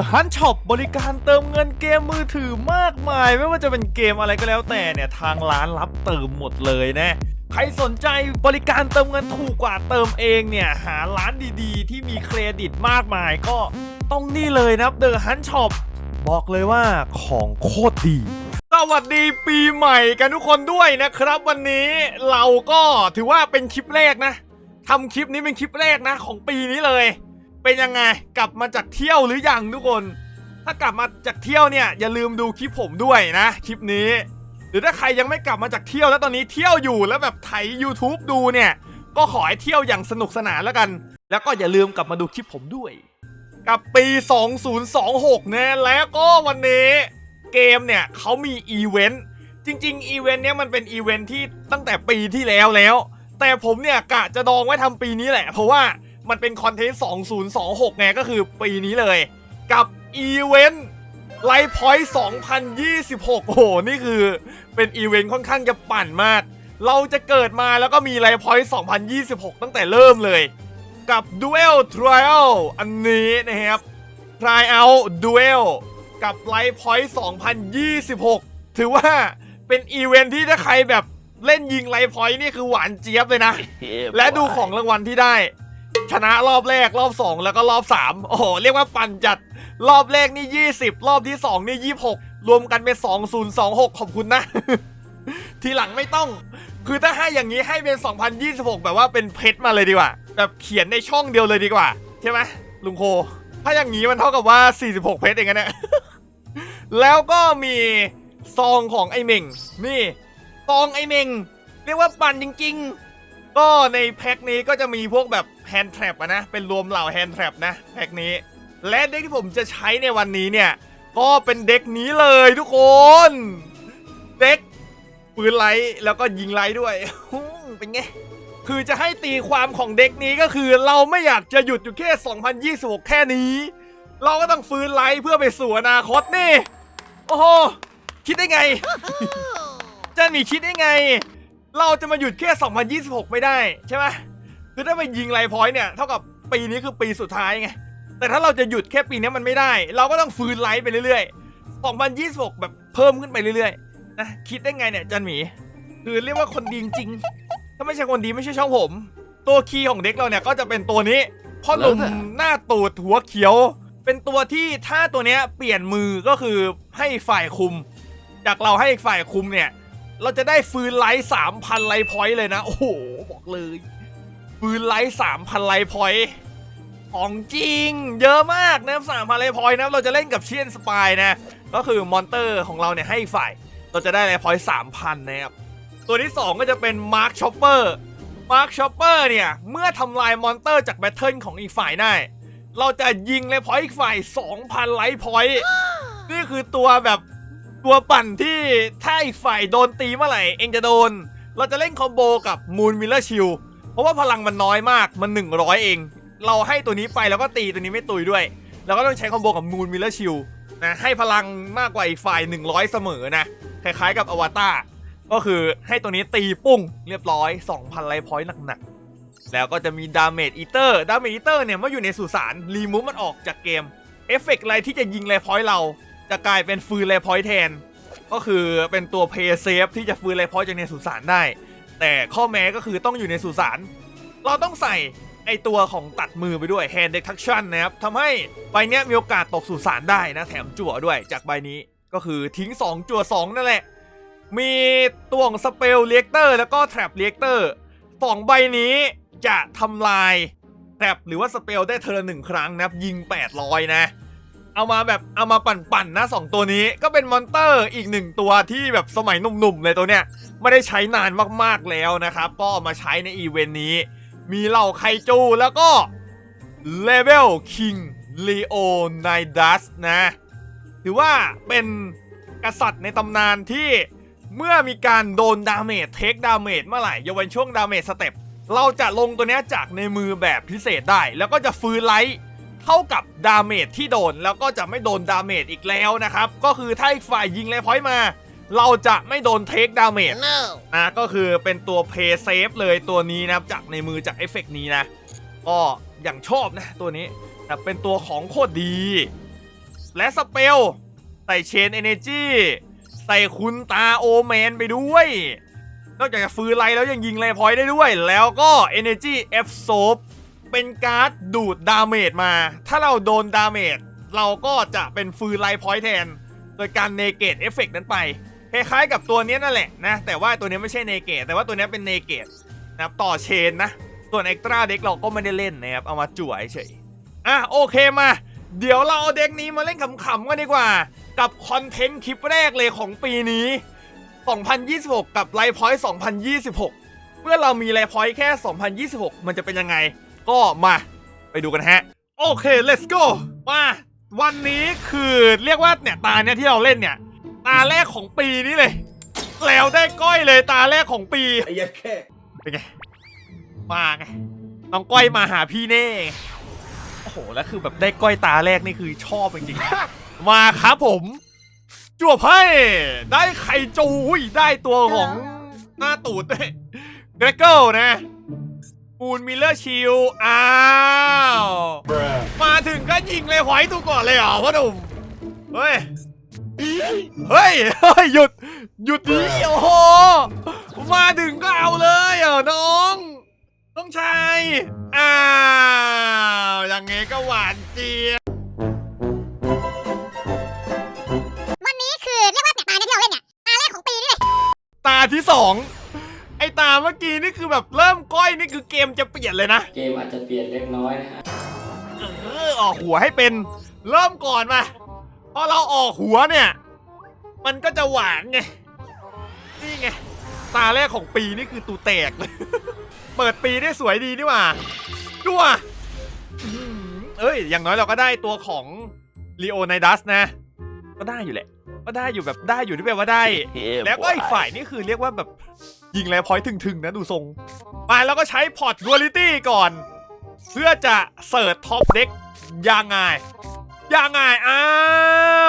The Hunt Shop บริการเติมเงินเกมมือถือมากมาย ไม่ว่าจะเป็นเกมอะไรก็แล้วแต่เนี่ยทางร้านรับเติมหมดเลยนะใครสนใจบริการเติมเงินถูกกว่าเติมเองเนี่ย หาร้านดีๆ ที่มีเครดิตมากมายก็ต้องนี่เลยนะครับ The Hunt Shop บอกเลยว่าของโคตรดีสวัสดีปีใหม่กันทุกคนด้วยนะครับ วันนี้เราก็ถือว่าเป็นคลิปแรกนะทำคลิปนี้เป็นคลิปแรกนะ ของปีนี้เลย เป็นยังไงกลับมาจากเที่ยวหรือยังทุกคน ถ้ากลับมาจากเที่ยวเนี่ยอย่าลืมดูคลิปผมด้วยนะคลิปนี้ หรือถ้าใครยังไม่กลับมาจากเที่ยวแล้วตอนนี้เที่ยวอยู่แล้วแบบไถ YouTube ดูเนี่ยก็ขอให้เที่ยวอย่างสนุกสนานแล้วกัน แล้วก็อย่าลืมกลับมาดูคลิปผมด้วย กับปี 2026นะแล้วก็วันนี้เกมเนี่ยเขามีอีเวนต์จริงๆอีเวนต์เนี้ยมันเป็นอีเวนต์ที่ตั้งแต่ปีที่แล้วแล้ว แต่ผมเนี่ยกะจะดองไว้ทำปีนี้แหละ เพราะว่า มันเป็นคอนเทนต์ 2026 ไงก็คือปีนี้เลย กับอีเวนต์ไลฟ์พอยต์2026 โอ้โห นี่คือเป็นอีเวนต์ค่อนข้างจะปั่นมาก เราจะเกิดมาแล้วก็มีไลฟ์พอยต์2026 ตั้งแต่เริ่มเลย กับ Duel Trial อันนี้นะครับ Trial Duel กับ Life Point 2026 ถือว่าเป็นอีเวนท์ที่ถ้าใครแบบเล่นยิง Life Point นี่คือหวานเจี๊ยบเลยนะ และดูของรางวัลที่ได้ ชนะรอบแรกรอบ 2 แล้วก็รอบ 3 โอ้โห เรียกว่าปั่นจัดรอบแรกนี่ 20 รอบที่ 2 นี่ 26 รวมกันเป็น 2026 ขอบคุณนะ ทีหลังไม่ต้อง คือถ้าให้อย่างนี้ให้เป็น 2026 แบบว่าเป็นเพชรมาเลยดีกว่า แบบเขียนในช่องเดียวเลยดีกว่า ใช่ไหมลุงโค ถ้าอย่างนี้มันเท่ากับว่า 46 เพชรเองนะเนี่ยแล้วก็มีซองของไอเมงนี่ซองไอเมงเรียกว่าปั่นจริง ๆ ก็ในแพ็คนี้ก็จะมีพวกแบบ แฮนด์แทรปอะนะ เป็นรวมเหล่าแฮนด์แทรปนะแพ็คนี้ และเด็กที่ผมจะใช้ในวันนี้เนี่ย ก็เป็นเด็กนี้เลยทุกคน เด็กปืนไลท์แล้วก็ยิงไลท์ด้วย เป็นไง คือจะให้ตีความของเด็กนี้ก็คือเราไม่อยากจะหยุดอยู่แค่ 2026 แค่นี้ เราก็ต้องฟื้นไลท์เพื่อไปสู่อนาคตนี่ โอ้โห คิดได้ไงเจ้าหมีคิดได้ไง เราจะมาหยุดแค่ 2026 ไม่ได้ใช่ไหม คือถ้าไปยิงไลท์พอยต์เนี่ยเท่ากับปีนี้คือปีสุดท้ายไงแต่ถ้าเราจะหยุดแค่ปีนี้มันไม่ได้ เราก็ต้องฟื้นไลท์ไปเรื่อยๆ2026 แบบเพิ่มขึ้นไปเรื่อยๆนะคิดได้ไงเนี่ยจันหมี คือเรียกว่าคนดีจริงๆถ้าไม่ใช่คนดีไม่ใช่ช่องผม ตัวคีย์ของเด็กเราเนี่ยก็จะเป็นตัวนี้พ่อหนุ่มหน้าตูดหัวเขียว เป็นตัวที่ถ้าตัวเนี้ยเปลี่ยนมือก็คือให้ฝ่ายคุม จากเราให้อีกฝ่ายคุมเนี่ย เราจะได้ฟื้นไลท์สามพันไลท์พอยต์เลยนะ โอ้โห บอกเลย ฟืนไลท์สามพันไลท์พอยต์ของจริง เยอะมากนะสามพันไลท์พอยต์นะเราจะเล่นกับเชียนสปายนะ ก็คือมอนเตอร์ของเราเนี่ยให้ฝ่าย เราจะได้ไลท์พอยต์สามพันนะครับ ตัวที่ 2 ก็จะเป็นมาร์คชอปเปอร์มาร์คชอปเปอร์เนี่ย เมื่อทำลายมอนเตอร์จากแบทเทิลของอีกฝ่ายได้ เราจะยิงไลท์พอยต์อีกฝ่าย 2,000ไลท์พอยต์นี่คือตัวแบบตัวปั่นที่ถ้าอีกฝ่ายโดนตีเมื่อไหร่ เองจะโดน เราจะเล่นคอมโบกับมูนมิลเลอร์ชิล เพราะว่าพลังมันน้อยมากมัน 100 เอง เราให้ตัวนี้ไปแล้วก็ตีตัวนี้ไม่ตุยด้วยเราก็ต้องใช้คอมโบกับมูนมิลเลอร์ชิลนะให้พลังมากกว่าอีกฝ่าย 100 เสมอนะคล้ายๆกับอวตารก็คือให้ตัวนี้ตีปุ้งเรียบร้อย 2,000ไลท์พอยต์หนักๆ แล้วก็จะมีดาเมจอีเตอร์ดาเมจอีเตอร์เนี่ยเมื่ออยู่ในสุสานรีมูฟมันออกจากเกมเอฟเฟกต์อะไรที่จะยิงไลท์พอยต์เรา จะกลายเป็นฟืนไลท์พอยต์แทน ก็คือเป็นตัวเพย์เซฟที่จะฟืนไลท์พอยต์จากในสุสานได้ แต่ข้อแม้ก็คือต้องอยู่ในสุสานเราต้องใส่ไอตัวของตัดมือไปด้วย Hand Detection นะครับทำให้ใบเนี้ยมีโอกาสตกสุสานได้นะ แถมจั่วด้วยจากใบนี้ก็คือทิ้ง 2 จั่ว 2 นั่นแหละ มีตัวของสเปลเรียกเตอร์แล้วก็แทรปเรียกเตอร์สองใบนี้จะทำลายแทรปหรือว่าสเปลได้เทอร์หนึ่งครั้งนะครับ ยิง 800 นะ เอามาแบบเอามาปั่นๆนะสองตัวนี้ก็เป็นมอนเตอร์อีกหนึ่งตัวที่แบบสมัยหนุ่มๆเลยตัวเนี้ย ไม่ได้ใช้นานมากๆแล้วนะครับ ก็เอามาใช้ในอีเวนต์นี้ มีเหล่าไคจูแล้วก็เลเวลคิงลีโอไนดัสนะ ถือว่าเป็นกษัตริย์ในตำนานที่เมื่อมีการโดนดาเมจเทคดาเมจเมื่อไหร่ยกเว้นช่วงดาเมจสเต็ปเราจะลงตัวนี้จากในมือแบบพิเศษได้ แล้วก็จะฟื้นไลท์เท่ากับดาเมจที่โดน แล้วก็จะไม่โดนดาเมจอีกแล้วนะครับ ก็คือถ้าอีกฝ่ายยิงเลยพอยต์มา เราจะไม่โดนเทคดาเมจ No. นะก็คือเป็นตัวเพย์เซฟเลยตัวนี้นะครับจากในมือจากเอฟเฟกต์นี้นะ ก็อย่างชอบนะตัวนี้แต่เป็นตัวของโคตรดี และสเปลใส่เชนเอเนจีใส่คุณตาโอแมนไปด้วย นอกจากจะฟื้นไลท์แล้วยังยิงเลพอยต์ได้ด้วย แล้วก็ Energy F s o p เป็นการ์ดดูดดาเมจมา ถ้าเราโดนดาเมจเราก็จะเป็นฟื้นไลท์พอยต์แทน โดยการเนเกตเอฟเฟกนั้นไป คล้ายๆกับตัวนี้นั่นแหละนะ แต่ว่าตัวนี้ไม่ใช่เนเกตแต่ว่าตัวนี้เป็นเนเกตนะครับต่อเชนนะ ส่วนเอ็กตร้าเด็กเราก็ไม่ได้เล่นนะครับ เอามาจั่วเฉยอะโอเคมา เดี๋ยวเราเอาเด็กนี้มาเล่นขำๆกันดีกว่า กับคอนเทนต์คลิปแรกเลยของปีนี้ 2026 กับไลฟ์พอยต์2026 เมื่อเรามีไลฟ์พอยต์แค่ 2026 มันจะเป็นยังไง ก็มาไปดูกันฮะ โอเค let's go มาวันนี้คือเรียกว่าเนี่ยตาเนี่ยที่เราเล่นเนี่ย ตาแรกของปีนี้เลย แล้วได้ก้อยเลยตาแรกของปีไอ้ยัดแค่เป็นไง มาไงน้องก้อยมาหาพี่เน่ไงโอ้โห แล้วคือแบบได้ก้อยตาแรกนี่คือชอบจริงๆ มาครับผม จั่วไพ่ได้ไข่จูอุ้ยได้ตัวของหน้าตูดด้วยเกรเกิลนะปูนมิลเลอร์ชิลอ้าว มาถึงก็ยิงเลยหอยตัวก่อนเลยเหรอพ่อหนุ่มเฮ้ย เฮ้ยเฮ้ยหยุด หยุดดิโอ้โหมาถึงก็เอาเลยเหรอน้อง น้องชายอ้าวอย่างงี้ก็หวานเจี๊ยบวันนี้คือเรียกว่าเนี่ยตาเนี่ยที่เราเล่นเนี่ยตาแรกของปีนี่เลยตาที่สองไอตาเมื่อกี้นี่คือแบบเริ่มก้อยนี่คือเกมจะเปลี่ยนเลยนะ เกมอาจจะเปลี่ยนเล็กน้อยนะฮะเออออกหัวให้เป็น เริ่มก่อนมา พอเราออกหัวเนี่ย มันก็จะหวานไง นี่ไง ตาแรกของปีนี่คือตูแตกเลย เปิดปีได้สวยดีนี่หว่าดูอะอื้อหือเอ้ย อย่างน้อยเราก็ได้ตัวของลีโอไนดัสนะ ก็ได้อยู่แหละ ก็ได้อยู่แบบได้อยู่ที่แปลว่าได้ แล้วก็อีกฝ่ายนี่คือเรียกว่าแบบยิงแล้วพอยต์ถึงๆนะดูทรงมาแล้วก็ใช้พอร์ตดูอลิตี้ก่อน เพื่อจะเสิร์ชท็อปเด็กยังไง ยังไงอ้า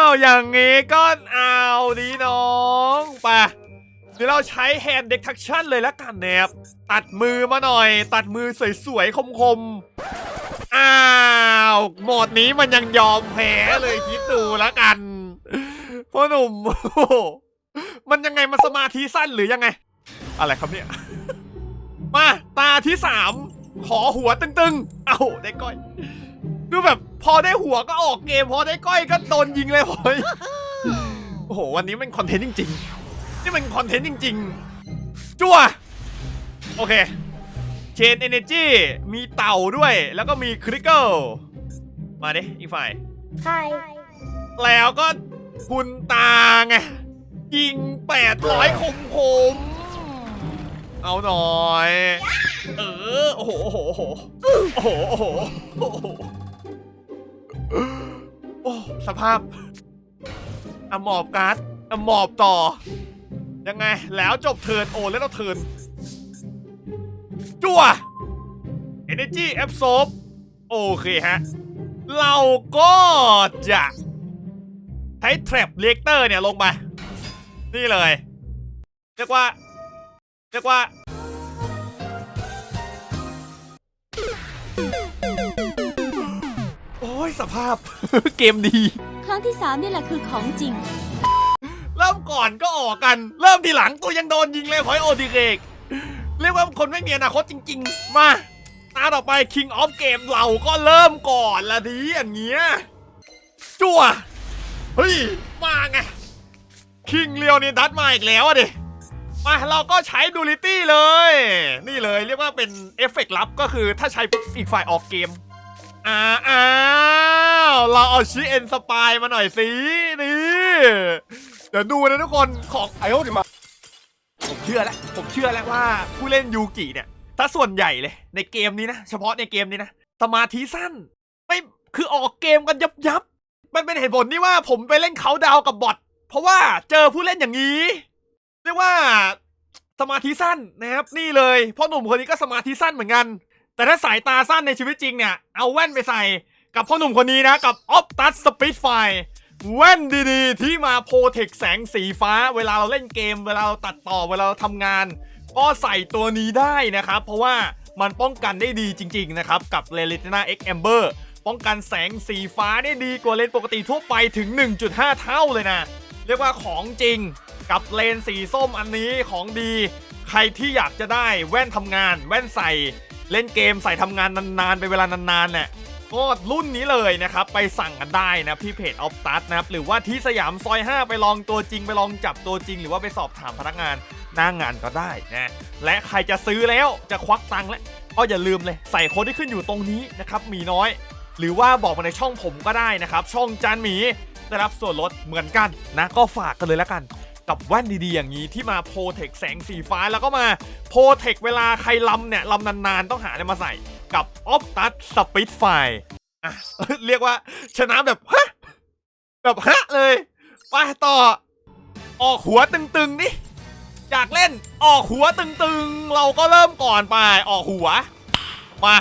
วอย่างงี้ก็เอาดีน้องไปเดี๋ยวเราใช้แฮนด์เด็กทักชั่นเลยละกันแนบตัดมือมาหน่อย ตัดมือสวยๆคมๆอ้าวโหมดนี้มันยังยอมแพ้เลยคิดดูละกันพ่อหนุ่มมันยังไงมันสมาธิสั้นหรือยังไง อะไรครับเนี่ย มาตาที่สามขอหัวตึงๆ เอาได้ก้อย คือแบบพอได้หัวก็ออกเกม พอได้ก้อยก็โดนยิงเลยพอยโอ้โห วันนี้มันคอนเทนต์จริงๆ นี่มันคอนเทนต์จริงๆ จั่วโอเค เชนเอเนจีมีเต่าด้วย แล้วก็มีคริกเกิลมาดิอีกฝ่ายใช่แล้วก็คุณตาไง ยิงแปดร้อยคมคมๆเอาหน่อย เออ โอ้โห โอ้โห โอ้โห โอ้โห โอ้สภาพอะหมอบการ์ดอะหมอบต่อ ยังไง แล้วจบเทิร์นโอ้แล้วเราเทิร์นจั่ว Energy Absorb โอเคฮะ เราก็จะใช้ trap reactor เนี่ยลงไป นี่เลย เรียกว่า เรียกว่า อ้ยสภาพ เกมดี ครั้งที่สามนี่แหละคือของจริง เริ่มก่อนก็ออกกัน เริ่มทีหลังตัวยังโดนยิงเลยพอยโอดีเรกเรียกว่าคนไม่มีอนาคตจริง ๆ มาตาต่อไป King of Game เราก็เริ่มก่อนละดีอย่างเงี้ยจั่วเฮ้ย มาไงคิงเลียวนี่ดัดมาอีกแล้วอะดิ มาเราก็ใช้ดูลิตี้เลย นี่เลยเรียกว่าเป็นเอฟเฟกต์ลับก็คือถ้าใช้ปุ๊บอีกฝ่ายออกเกม อ้าวเราเอาชิเอ็นสปายมาหน่อยสินี่เดี๋ยวดูนะทุกคนของไอโอดิมาผมเชื่อแล้วผมเชื่อแล้วว่าผู้เล่นยูกิเนี่ยถ้าส่วนใหญ่เลยในเกมนี้นะ เฉพาะในเกมนี้นะสมาธิสั้น ไม่คือออกเกมกันยับยับมันเป็นเหตุผลที่ว่าผมไปเล่นเขาดาวกับบอทเพราะว่าเจอผู้เล่นอย่างนี้เรียกว่าสมาธิสั้นนะครับนี่เลยพ่อหนุ่มคนนี้ก็สมาธิสั้นเหมือนกัน แต่ถ้าสายตาสั้นในชีวิตจริงเนี่ย เอาแว่นไปใส่กับพ่อหนุ่มคนนี้นะ กับ Optus Speed f i แว่นดีๆ ที่มาโปรเทคแสงสีฟ้า เวลาเราเล่นเกม เวลาเราตัดต่อเวลาเราทำงาน ก็ใส่ตัวนี้ได้นะครับ เพราะว่ามันป้องกันได้ดีจริง ๆ นะครับ กับ r e l i t i n a X Amber ป้องกันแสงสีฟ้านี่ดีกว่าเลนปกติทั่วไปถึง 1.5 เท่าเลยนะ เรียกว่าของจริงกับเลนสีส้มอันนี้ของดี ใครที่อยากจะได้แว่นทำงาน แว่นใส่ เล่นเกมใส่ทำงานนานๆไปเวลานานๆเนี่ยก็รุ่นนี้เลยนะครับ ไปสั่งกันได้นะที่เพจออฟตัสนะครับ หรือว่าที่สยามซอย 5 ไปลองตัวจริงไปลองจับตัวจริง หรือว่าไปสอบถามพนักงานหน้างงานก็ได้นะและใครจะซื้อแล้วจะควักตังค์แล้วก็อย่าลืมเลย ใส่โค้ดที่ขึ้นอยู่ตรงนี้นะครับมีน้อย หรือว่าบอกมาในช่องผมก็ได้นะครับ ช่องจานหมีได้รับส่วนลดเหมือนกันนะก็ฝากกันเลยแล้วกัน กับแว่นดีๆอย่างนี้ที่มาโปรเทคแสงสีฟ้าแล้วก็มาโปรเทคเวลาใครลำเนี่ยลำนานๆต้องหาอะไรมาใส่กับ Optus Speed f i อะเรียกว่าชนะแบบฮะแบบฮะเลยไปต่อ ออกหัวตึงๆนี่อยากเล่นออกหัวตึงๆ เราก็เริ่มก่อนไปออกหัว มา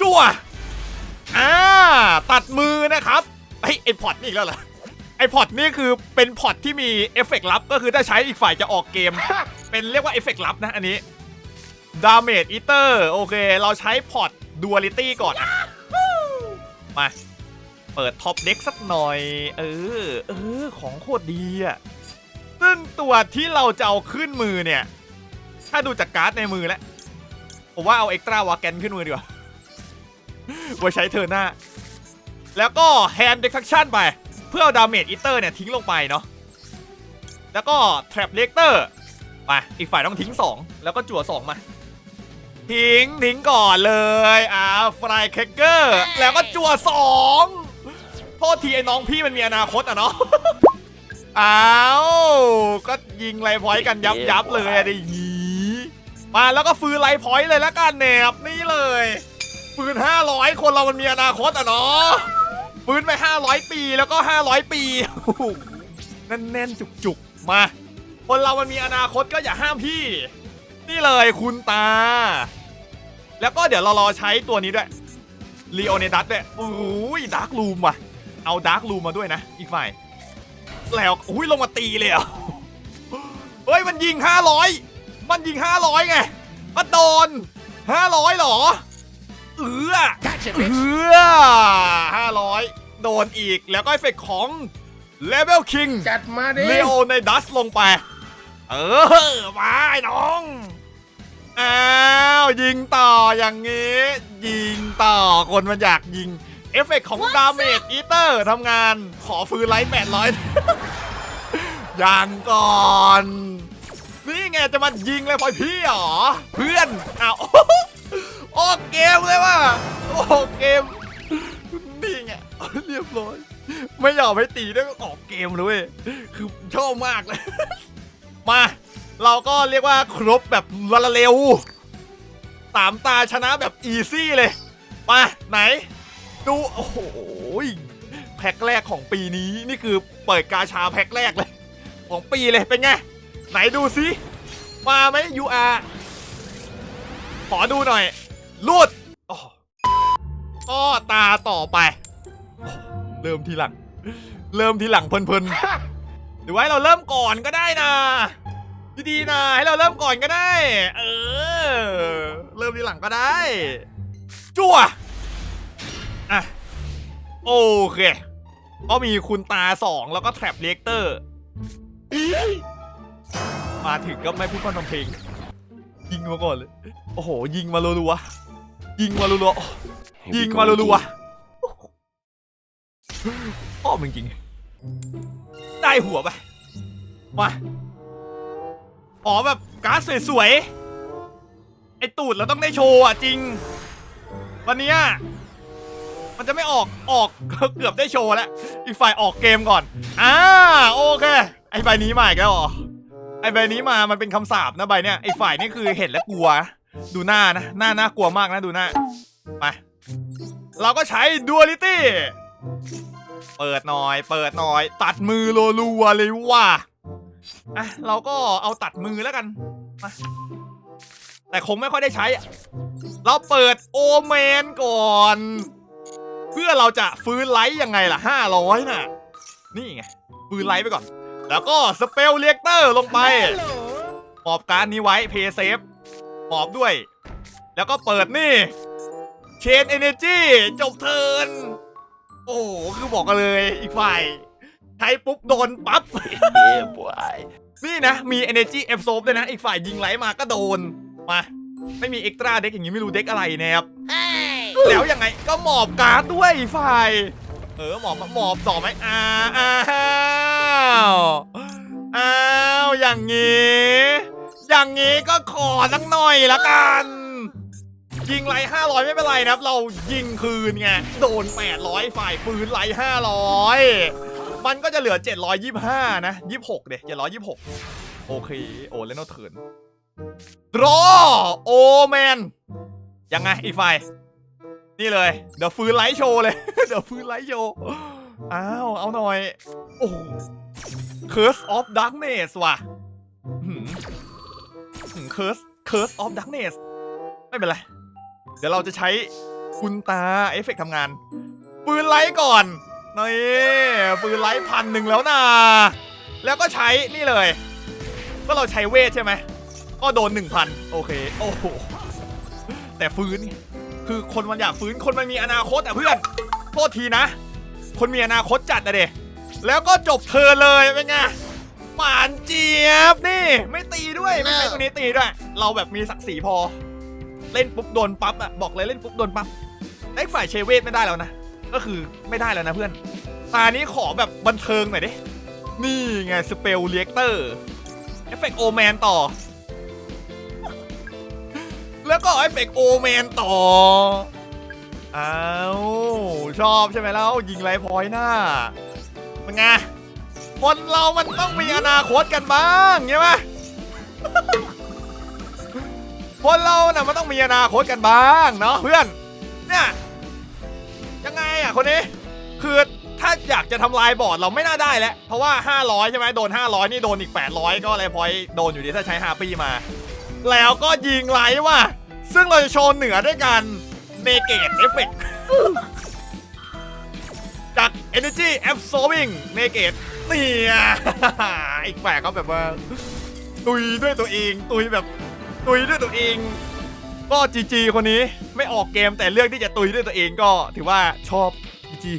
จั่วอ่าตัดมือนะครับไอยไอพอดนี่อีกแล้วเหรอ ไอพอดนี่คือเป็นพอดที่มีเอฟเฟกต์ลับ ก็คือถ้าใช้อีกฝ่ายจะออกเกม เป็นเรียกว่าเอฟเฟกต์ลับนะอันนี้ดาเมจอีเตอร์โอเค เราใช้พอดดูอลิตี้ก่อนอะมา เปิดท็อปเด็กสักหน่อย เออ เออ ของโคตรดีอะซึ่งตัวที่เราจะเอาขึ้นมือเนี่ย ถ้าดูจากการ์ดในมือแล้วผมว่าเอาเอ็กตร้าวาแกนขึ้นมือดีกว่าไว้ใช้เธอหน้า แล้วก็แฮนด์เด c ั c ชั่นไป เพื่อเอาดาเมจอีเตอร์เนี่ยทิ้งลงไปเนาะแล้วก็แทร็บเลกเตอร์ไปอีกฝ่ายต้องทิ้ง 2 แล้วก็จั่ว2มา ทิ้ง ทิ้งก่อนเลยอ่าฟรายเคเกอร์แล้วก็จั่ว2โทษทีไอ้น้องพี่มันมีอนาคตอะเนาะอ้าวก็ยิงไลฟ์พอยต์กันยับยับๆเลยอะดิหยีมาแล้วก็ฟื้นไลฟ์พอยต์เลยแล้วกันแหนบนี่เลย ปืน500 คนเรามันมีอนาคตอะเนาะ ปืนไป 500 ปีแล้วก็ 500 ปีโอ้โหแน่นๆจุกๆ มา คนเรามันมีอนาคตก็อย่าห้ามพี่ นี่เลยคุณตา แล้วก็เดี๋ยวเรารอใช้ตัวนี้ด้วยลีโอเนดัสด้วยโอ้ยดาร์กลูมว่ะ เอาดาร์กลูมมาด้วยนะ อีกฝ่าย แล้วอุ้ยลงมาตีเลยเหรอะเฮ้ย มันยิง 500 มันยิง 500 ไงมันโดน500หรอ เออเออห้าร้อยโดนอีกแล้วก็เอฟเฟกต์ของเลเวลคิงจัดมาดิเลโอในดัสลงไป เออ มาไอ้น้องอ้าวยิงต่ออย่างงี้ ยิงต่อคนมันอยากยิง เอฟเฟกต์ของดาเมจอีเตอร์ทำงานขอฟื้นไลท์แปดร้อยยังก่อน นี่ไงจะมายิงเลยพอยพี่เหรอ เพื่อนอ้าว ออกเกมเลยว่ะออกเกมนี่ไงเรียบร้อย ไม่ยอมให้ตีด้วยออกเกมเลยเว้ยคือชอบมากเลย มา เราก็เรียกว่าครบแบบละเร็วสามตาชนะแบบอีซี่เลย มาไหน ดู โอ้โหแพ็คแรกของปีนี้นี่คือเปิดกาชาแพ็คแรกเลย ของปีเลยเป็นไง ไหนดูซิมาไหม UR ขอดูหน่อย ลูดอ้โหก็ตาต่อไปโอ้เริ่มทีหลัง เริ่มทีหลังเพลินๆหรือว่าให้เราเริ่มก่อนก็ได้นะดีๆนะให้เราเริ่มก่อนก็ได้ เออ เริ่มทีหลังก็ได้ จั่วอะโอเค ก็มีคุณตาสองแล้วก็แทร็บเรียกเตอร์ มาถึงก็ไม่พูดพร่ำทำเพลง ยิงมาก่อนเลย โอ้โห ยิงมารัวๆ ยิงมารัวๆโอ้ยิงมารัวๆอ้อมจริงๆได้หัวไป มา อ๋อแบบการ์ดสวยๆ ไอตูดเราต้องได้โชว์อะจริง วันเนี้ยมันจะไม่ออกออกเกือบได้โชว์แล้ว อีกฝ่ายออกเกมก่อน อ่าโอเค ไอใบนี้มาอีกแล้วเหรอไอใบนี้มามันเป็นคำสาปนะใบเนี้ยไอฝ่ายนี่คือเห็นแล้วกลัว ดูหน้านะ หน้าน่ากลัวมากนะดูหน้าไปเราก็ใช้ดูอลิตี้เปิดหน่อย เปิดหน่อย ตัดมือรัวๆเลยว่ะอะเราก็เอาตัดมือแล้วกันมาแต่คงไม่ค่อยได้ใช้อะเราเปิดโอเมนก่อน เพื่อเราจะฟื้นไลท์ยังไงล่ะ500น่ะ นี่ไง ฟื้นไลท์ไปก่อน แล้วก็สเปลเรียกเตอร์ลงไปปอบการดนี้ไว้เพย์เซฟ ปอบด้วย แล้วก็เปิดนี่เชนเอเนจีจบเทิร์นโอ้โหคือบอกกันเลยอีกฝ่ายใช้ปุ๊บโดนปั๊บนี่นะ มี Energy F s o p ด้วยนะ อีกฝ่ายยิงไหลมาก็โดน มา ไม่มีเอ็กตร้าเด็กอย่างนี้ไม่รู้เด็กอะไรนะครับ แล้วยังไงก็หมอบการ์ดด้วยอีกฝ่าย เออหมอบหมอบต่อไหมอ้าวอ้าวอ้าว อย่างงี้ อย่างงี้ก็ขอสักหน่อยละกัน ยิงไล่500ไม่เป็นไรนะครับ เรายิงคืนไง โดน800ฝ่ายปืนไล่500มันก็จะเหลือ725นะ26เด็726โอเค โอ้เล่นโนเถินรอโอแมน ยังไงอีกฝ่าย นี่เลย เดี๋ยวฟื้นไลท์โชว์เลย เดี๋ยวฟื้นไลท์โชว์ อ้าว เอาหน่อย โอ้ Curse of Darkness ว่ะ หืมหืม Curse Curse of Darkness ไม่เป็นไร เดี๋ยวเราจะใช้คุณตาเอฟเฟกต์ทำงาน ปืนไลท์ก่อนนี่ปืนไลท์พันหนึ่งแล้วนะแล้วก็ใช้นี่เลย ก็เราใช้เวทใช่ไหม ก็โดน1,000โอเค โอ้โห แต่ฟื้น คือคนมันอยากฟื้นคนมันมีอนาคตอะเพื่อน โทษทีนะ คนมีอนาคตจัดอะเดแล้วก็จบเธอเลยเป็นไง หวานเจี๊ยบนี่ ไม่ตีด้วยไม่ใช่ตัวนี้ตีด้วย เราแบบมีศักดิ์ศรีพอ เล่นปุ๊บโดนปั๊บอะบอกเลยเล่นปุ๊บโดนปั๊บไอ้ฝ่ายเชเวตไม่ได้แล้วนะก็คือไม่ได้แล้วนะเพื่อนตานี้ขอแบบบันเทิงหน่อยดินี่ไงสเปลเรียกเตอร์เอฟเฟกโอแมนต่อ แล้วก็เอฟเฟกโอแมนต่ออ้าวชอบใช่ไหมแล้วยิงไรพอยต์หน้าเป็นไง คนเรามันต้องมีอนาคตกันบ้างใช่ไหมคนเราน่ะมันต้องมีอนาคตกันบ้างเนาะเพื่อน เนี่ยยังไงอะคนนี้คือถ้าอยากจะทำลายบอร์ดเราไม่น่าได้แล้ว เพราะว่า 500 ใช่ไหมโดน 500 นี่โดนอีก 800 ก็อะไรพอยโดนอยู่ดีถ้าใช้ฮาปี้มา แล้วก็ยิงไลท์ว่ะ ซึ่งเราจะโชว์เหนือด้วยกันเนเกตเอฟเฟกจาก Energy Absorbing เนเกต นี่อะอีกแฝกก็แบบว่า ตุยด้วยตัวเอง ตุยแบบ ตุยด้วยตัวเอง ก็จีจีคนนี้ไม่ออกเกมแต่เลือกที่จะตุยด้วยตัวเองก็ถือว่าชอบจีจี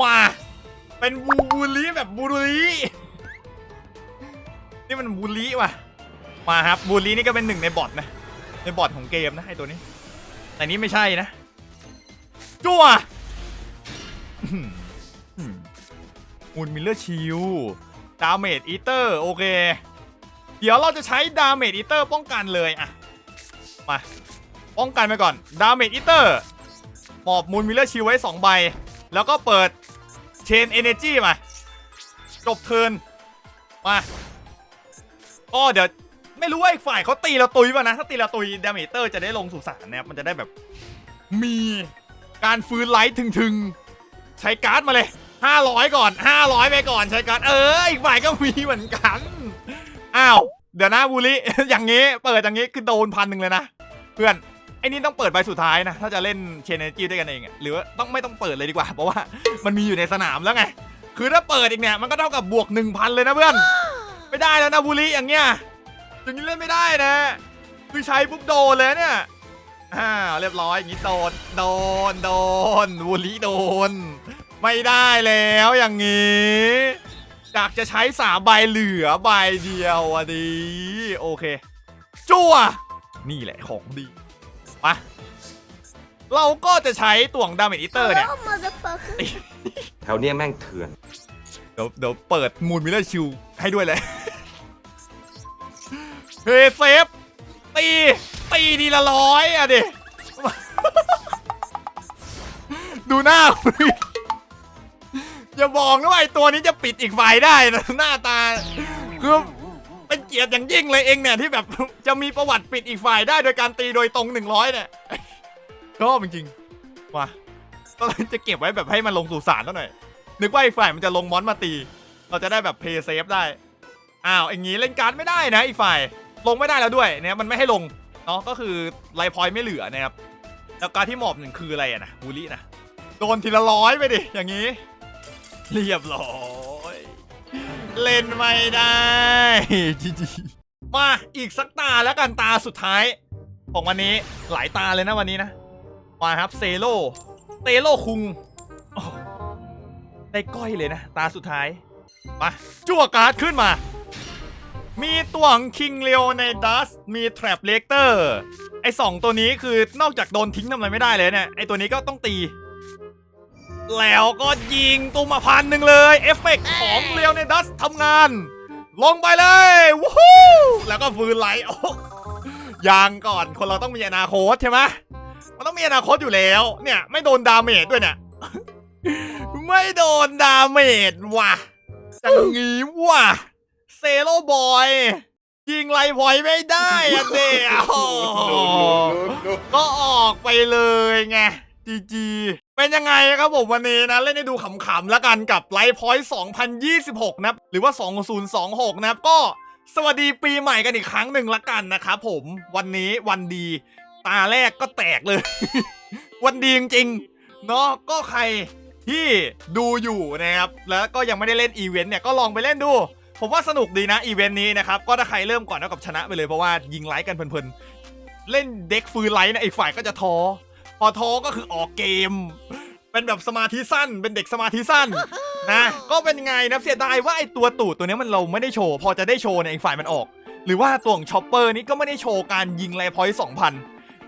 มา เป็นบูบูลีแบบบูลีนี่มันบูลีว่ะ มาครับบูลีนี่ก็เป็นหนึ่งในบอทนะ ในบอทของเกมนะไอตัวนี้ แต่นี้ไม่ใช่นะจั่ว มูนมิลเลอร์ชิลดาเมจอีเตอร์โอเค เดี๋ยวเราจะใช้ดาเมจอีเตอร์ป้องกันเลยอะมาป้องกันไปก่อนดาเมจอีเตอร์หมอบมูลมิลเลอร์ชิลไว้2ใบ แล้วก็เปิดเชนเอเนจีมา จบเทินมาก็เดี๋ยวไม่รู้ว่าอีกฝ่ายเขาตีเราตุยป่ะนะ ถ้าตีเราตุยดาเมจเตอร์จะได้ลงสู่สารนะครับมันจะได้แบบมีการฟื้นไลท์ถึงๆ ใช้การ์ดมาเลย 500 ก่อน 500 ไปก่อนใช้การเอออีกฝ่ายก็มีเหมือนกัน อ้าว เดี๋ยวนะบูลลี่อย่างงี้เปิดอย่างงี้คือโดนพันหนึ่งเลยนะ เพื่อนไอ้นี่ต้องเปิดใบสุดท้ายนะ ถ้าจะเล่นเชนเนจีด้วยกันเองหรือว่าต้องไม่ต้องเปิดเลยดีกว่า เพราะว่ามันมีอยู่ในสนามแล้วไง คือถ้าเปิดอีกเนี่ยมันก็เท่ากับบวก 1,000 เลยนะเพื่อน ไม่ได้แล้วนะบูลลี่อย่างเงี้ยอย่างนี้เล่นไม่ได้นะ คือใช้ปุ๊บโดนเลยเนี่ยอ้าเรียบร้อยอย่างนี้โดน โดน โดนบูลลี่โดน ไม่ได้แล้วอย่างนี้จากจะใช้สามใบเหลือใบเดียวอะดีโอเค จั่วนี่แหละของดีมาเราก็จะใช้ต่วงดาเมจอีเตอร์เนี่ย แถวเนี้ยแม่งเถื่อน เดี๋ยวเดี๋ยวเปิดมูนมิลเลอร์ชิลให้ด้วยเลย เฮเซฟ ตี ตีดีละร้อยอะดิ ดูหน้าคุณดิ อย่าบอกนะว่าไอตัวนี้จะปิดอีกฝ่ายได้นะหน้าตาคือเป็นเกียรติอย่างยิ่งเลยเองเนี่ยที่แบบจะมีประวัติปิดอีกฝ่ายได้โดยการตีโดยตรง 100 เนี่ยชอบจริงๆมาก็เลยจะเก็บไว้แบบให้มันลงสู่สารแล้วหน่อยนึกว่าอีกฝ่ายมันจะลงมอนมาตี เราจะได้แบบเพย์เซฟได้อ้าวอย่างงี้เล่นการ์ดไม่ได้นะอีกฝ่ายลงไม่ได้แล้วด้วยเนี่ยมันไม่ให้ลงเนาะก็คือไลพอยไม่เหลือนะครับแล้วการที่หมอบหนึ่งคืออะไรอะนะบูลี่นะโดนทีละร้อยไปดิอย่างนี้ เรียบร้อย เล่นไม่ได้จีจีมาอีกสักตาแล้วกันตาสุดท้าย ของวันนี้หลายตาเลยนะวันนี้นะ มาครับเซโลเตโลคุงได้ก้อยเลยนะ ตาสุดท้าย มา จั่วการ์ดขึ้นมา มีตัวของคิงเลโอในดัสมีแทรปเลกเตอร์ไอสองตัวนี้คือนอกจากโดนทิ้งทำอะไรไม่ได้เลยเนี่ยไอตัวนี้ก็ต้องตี แล้วก็ยิงตุ้มมาพันหนึ่งเลย เอฟเฟกต์ของเลโอในดัสทำงาน ลงไปเลยวู้ฮู้แล้วก็ฟืนไหลโอ้ยังก่อนคนเราต้องมีอนาคตใช่ไหมมันต้องมีอนาคตอยู่แล้ว เนี่ย ไม่โดนดาเมจด้วยเนี่ย ไม่โดนดาเมจว่ะจังงี้ว่ะเซโลบอยยิงไลพอยต์ไม่ได้อะเดียวก็ออกไปเลยไงจีจี เป็นยังไงครับผมวันนี้นะ เล่นให้ดูขำๆแล้วกันกับไลพอยต์2026 นะครับหรือว่า 2026 นะครับก็สวัสดีปีใหม่กันอีกครั้งหนึ่งละกันนะครับผมวันนี้วันดีตาแรกก็แตกเลย วันดีจริงๆเนาะก็ใครที่ดูอยู่นะครับ แล้วก็ยังไม่ได้เล่นอีเวนต์เนี่ยก็ลองไปเล่นดู ผมว่าสนุกดีนะอีเวนต์นี้นะครับ ก็ถ้าใครเริ่มก่อนเท่ากับชนะไปเลยเพราะว่ายิงไลท์กันเพลินๆเล่นเด็กฟืนไลท์นะอีกฝ่ายก็จะท้อ พอท้อก็คือออกเกม เป็นแบบสมาธิสั้น เป็นเด็กสมาธิสั้นนะก็เป็นไงนะเสียดายว่าไอตัวตูดตัวเนี้ยมันเราไม่ได้โชว์ พอจะได้โชว์เนี่ยอีกฝ่ายมันออก หรือว่าตัวของชอปเปอร์นี้ก็ไม่ได้โชว์การยิงไลพอยต์สองพัน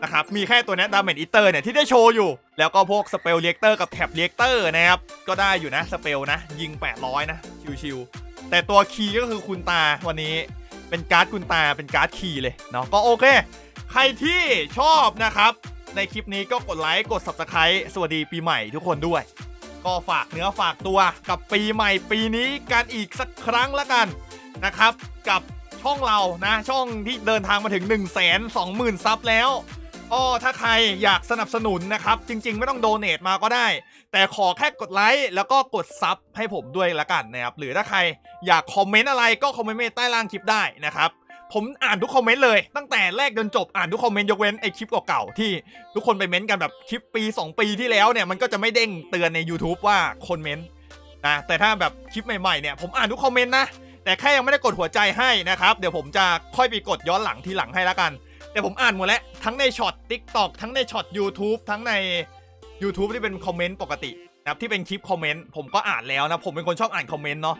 นะครับมีแค่ตัวเนี้ดาเมจอิเตอร์เนี่ยที่ได้โชว์อยู่ แล้วก็พวกสเปลเรียกเตอร์กับแท็บเรียกเตอร์นะครับก็ได้อยู่นะสเปลนะ ยิง 800 นะ ชิวๆแต่ตัวคีย์ก็คือคุณตาวันนี้เป็นการ์ดคุณตาเป็นการ์ดคีย์เลยเนาะก็โอเค ใครที่ชอบนะครับ ในคลิปนี้ก็กดไลค์กด subscribe สวัสดีปีใหม่ทุกคนด้วย ก็ฝากเนื้อฝากตัวกับปีใหม่ปีนี้กันอีกสักครั้งละกันนะครับ กับช่องเรานะช่องที่เดินทางมาถึง 1 2 0 0 0 0ซับแล้วก็ถ้าใครอยากสนับสนุนนะครับ จริง ๆ ไม่ต้องโดเน a มาก็ได้ แต่ขอแค่กดไลค์แล้วก็กดซับให้ผมด้วยละกันนะครับหรือถ้าใครอยากคอมเมนต์อะไรก็คอมเมนต์ใต้ล่างคลิปได้นะครับ ผมอ่านทุกคอมเมนต์เลยตั้งแต่แรกจนจบอ่านทุกคอมเมนต์ยกเว้นไอคลิปเก่าๆที่ทุกคนไปเม้นต์กันแบบคลิปปี 2 ปีที่แล้วเนี่ยมันก็จะไม่เด้งเตือนใน YouTube ว่าคนเม้นต์นะแต่ถ้าแบบคลิปใหม่ๆเนี่ยผมอ่านทุกคอมเมนต์นะแต่แค่ยังไม่ได้กดหัวใจให้นะครับเดี๋ยวผมจะค่อยไปกดย้อนหลังทีหลังให้ละกัน แต่ผมอ่านหมดแล้วทั้งในช็อต TikTok ทั้งในช็อต YouTube ทั้งใน YouTube ที่เป็นคอมเมนต์ปกตินะครับที่เป็นคลิปคอมเมนต์ผมก็อ่านแล้วนะผมเป็นคนชอบอ่านคอมเมนต์เนาะ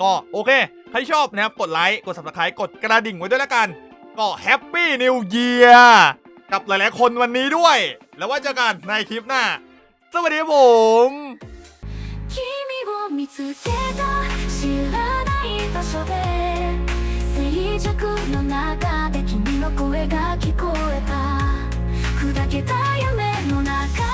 ก็โอเค ใครที่ชอบนะครับ กดไลค์กด subscribe กดกระดิ่งไว้ด้วยละกัน ก็แฮปปี้นิวเยียร์กับหลายๆคนวันนี้ด้วย แล้วว่าเจอกันในคลิปหน้า สวัสดีครับผม 君を見つけた知らない場所で静寂の中で君の声が聞こえた砕けた夢の中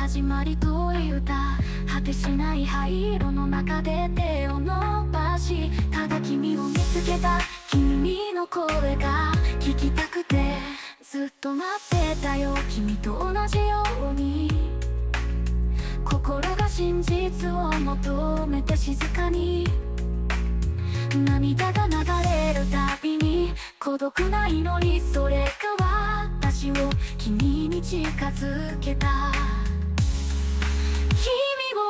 始まりというた果てしない灰色の中で手を伸ばしただ君を見つけた君の声が聞きたくてずっと待ってたよ君と同じように。心が真実を求めて静かに。涙が流れるたびに孤独な祈りそれが私を君に近づけた。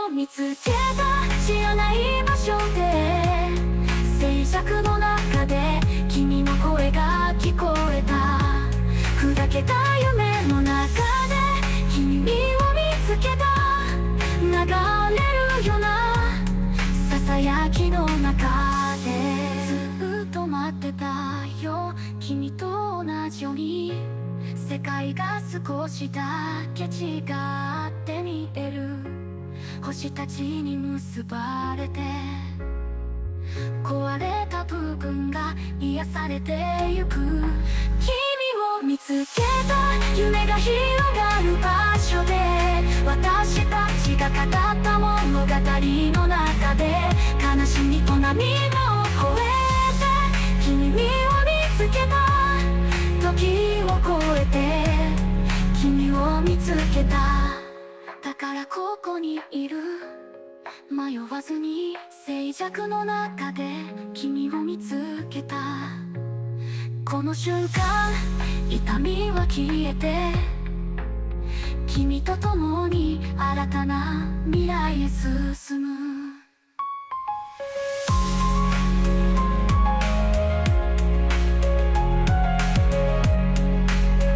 見つけた知らない場所で静寂の中で君の声が聞こえた。砕けた夢の中で君を見つけた。流れるようなささやきの中で。ずっと待ってたよ君と同じように。世界が少しだけ違って見える。星たちに結ばれて壊れた部分が癒されてゆく。君を見つけた夢が広がる場所で私たちが語った物語の中で悲しみと波も越えて君を見つけた時を越えて君を見つけた。いる。迷わずに静寂の中で君を見つけた。この瞬間痛みは消えて君と共に新たな未来へ進む。